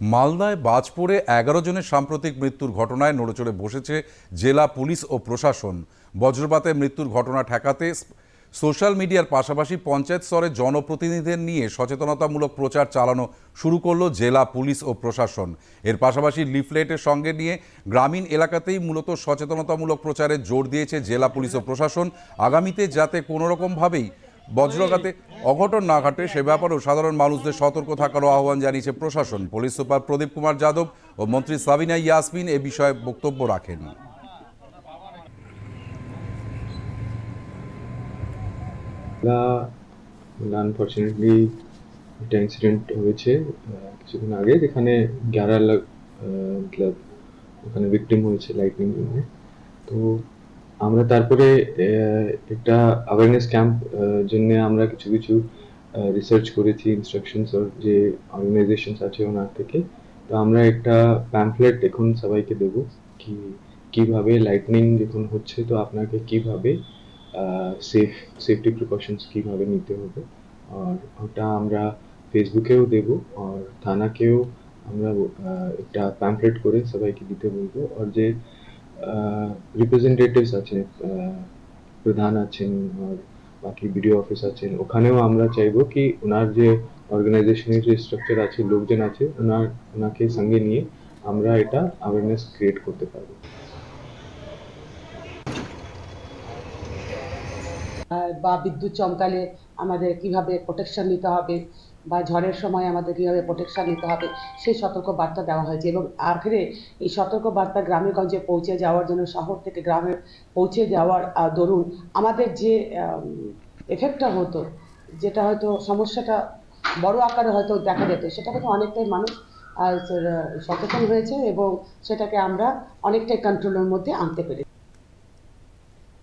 মালদায় বাজ পড়ে এগারো জনের সাম্প্রতিক মৃত্যুর ঘটনায় নড়েচড়ে বসেছে জেলা পুলিশ ও প্রশাসন। বজ্রপাতে মৃত্যুর ঘটনা ঠেকাতে সোশ্যাল মিডিয়ার পাশাপাশি পঞ্চায়েত স্তরে জনপ্রতিনিধিদের নিয়ে সচেতনতামূলক প্রচার চালানো শুরু করল জেলা পুলিশ ও প্রশাসন। এর পাশাপাশি লিফলেটের সঙ্গে নিয়ে গ্রামীণ এলাকাতেই মূলত সচেতনতামূলক প্রচারে জোর দিয়েছে জেলা পুলিশ ও প্রশাসন। আগামীতে যাতে কোনো রকমভাবেই বজ্রঘাতে অঘটন না ঘটে সে ব্যাপারেও সাধারণ মানুষদের সতর্ক থাকারও আহ্বান জানিয়েছে প্রশাসন। পুলিশ সুপার প্রদীপ কুমার যাদব ও মন্ত্রী সাবিনা ইয়াসমিন এ বিষয়ে বক্তব্য রাখেন। আনফর্চুনেটলি একটা ইনসিডেন্ট হয়েছে কিছুদিন আগে, যেখানে গ্যারা লাখ মতলব ওখানে ভিকটিম হয়েছে লাইটনিং তো আমরা তারপরে একটা অ্যাওয়ারনেস ক্যাম্প জন্য আমরা কিছু কিছু রিসার্চ করেছি ইনস্ট্রাকশনস ওর যে অর্গানাইজেশনস আছে ওনার থেকে। তো আমরা একটা প্যাম্পলেট এখন সবাইকে দেব, কি, কীভাবে লাইটনিং যখন হচ্ছে, তো আপনাকে কীভাবে সেফ সেফটি প্রিকশনস কীভাবে নিতে হবে। আর ওটা আমরা ফেসবুকেও দেব, আর থানাকেও আমরা একটা প্যাম্পলেট করে সবাইকে দিতে বলব। আর যে রিপ্রেজেন্টেটিভস আহ, প্রধান আছেন বাকি বিডিও অফিস আছেন। ওখানেও আমরা চাইব কি ওনার যে অর্গানাইজেশনের যে স্ট্রাকচার আছে লোকজন আছে ওনার ওনাকে সঙ্গে নিয়ে আমরা এটা অ্যাওয়ারনেস ক্রিয়েট করতে পারব। বা বিদ্যুৎ চমকালে আমাদের কীভাবে প্রোটেকশন নিতে হবে? বা ঝড়ের সময় আমাদের কীভাবে প্রোটেকশন নিতে হবে, সেই সতর্ক বার্তা দেওয়া হয়েছে। এবং আখেরে এই সতর্ক বার্তা গ্রামে গঞ্জে পৌঁছে যাওয়ার জন্য, শহর থেকে গ্রামে পৌঁছে যাওয়ার দরুন আমাদের যে এফেক্টটা হতো, যেটা হয়তো সমস্যাটা বড় আকারে হয়তো দেখা যেত, সেটা থেকে অনেকটাই মানুষ সচেতন হয়েছে এবং সেটাকে আমরা অনেকটাই কন্ট্রোলের মধ্যে আনতে পেরেছি।